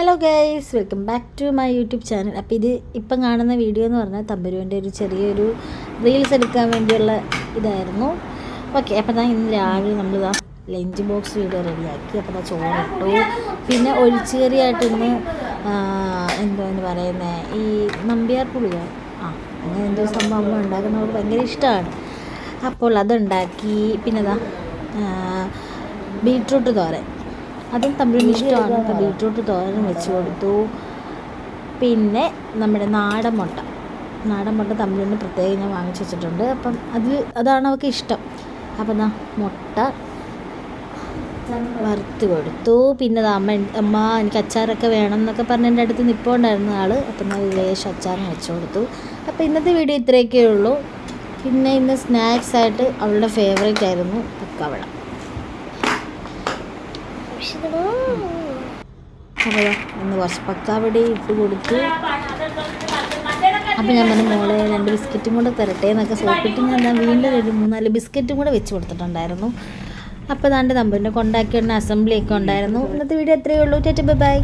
Hello guys welcome back to my YouTube channel അപ്പോൾ ഇത് ഇപ്പം കാണുന്ന വീഡിയോ എന്ന് പറഞ്ഞാൽ തമ്പുരുവിന്റെ ഒരു ചെറിയൊരു റീൽസ് എടുക്കാൻ വേണ്ടിയുള്ള ഇതായിരുന്നു. ഓക്കെ അപ്പോൾ ഞാൻ ഇന്ന് രാവിലെ നമ്മൾ നമ്മളിതാ ലഞ്ച് ബോക്സ് വീഡിയോ റെഡിയാക്കി അപ്പോൾ ഞാൻ ചോറിട്ടു പിന്നെ ഒഴിച്ചുകറിയായിട്ട് ഇന്ന് എന്താണ് പറയുന്നത് ഈ നമ്പ്യാർ പുളിയോ ആ അങ്ങനെ എന്തോ സംഭവം അമ്മ ഉണ്ടാക്കുന്ന നമുക്ക് ഭയങ്കര ഇഷ്ടമാണ്. അപ്പോൾ അതുണ്ടാക്കി. പിന്നെ ഇതാ ബീട്രൂട്ട് തോരൻ. അതും തമ്മിൽ ഇഷ്ടമാണ്. അപ്പോൾ ബീട്രൂട്ട് തോരൻ വെച്ച് കൊടുത്തു. പിന്നെ നമ്മുടെ നാടൻ മുട്ട. നാടൻ മുട്ട തമ്മിലിന് പ്രത്യേകം ഞാൻ വാങ്ങിച്ചു വെച്ചിട്ടുണ്ട്. അപ്പം അത് അതാണ് അവൾക്ക് ഇഷ്ടം. അപ്പം എന്നാ മുട്ട വറുത്ത് കൊടുത്തു. പിന്നെ അമ്മ അമ്മ എനിക്ക് അച്ചാറൊക്കെ വേണം എന്നൊക്കെ പറഞ്ഞ് എന്റെ അടുത്ത് നിൽപ്പുണ്ടായിരുന്ന ആൾ അപ്പം എന്നാൽ ലേശം അച്ചാറും വെച്ച് കൊടുത്തു. അപ്പോൾ ഇന്നത്തെ വീഡിയോ ഇത്രയൊക്കെ ഉള്ളൂ. പിന്നെ ഇന്ന് സ്നാക്സ് ആയിട്ട് അവളുടെ ഫേവറേറ്റ് ആയിരുന്നു പക്കവട. കുറച്ച് പക്കാവടി ഇട്ട് കൊടുത്തു. അപ്പം ഞാൻ പറഞ്ഞു മോളെ രണ്ട് ബിസ്ക്കറ്റും കൂടെ തരട്ടെ എന്നൊക്കെ സോപ്പിട്ട് ഞാൻ വീണ്ടും ഒരു മൂന്നാൽ ബിസ്ക്കറ്റും കൂടെ വെച്ച് കൊടുത്തിട്ടുണ്ടായിരുന്നു. അപ്പോൾ ദാണ്ട് തമ്പുവിന്റെ കൊണ്ടാക്കിയ അസംബ്ലി ഒക്കെ ഉണ്ടായിരുന്നു. ഇന്നത്തെ വീഡിയോ എത്രയേ ഉള്ളൂ. ചേച്ചി ബൈ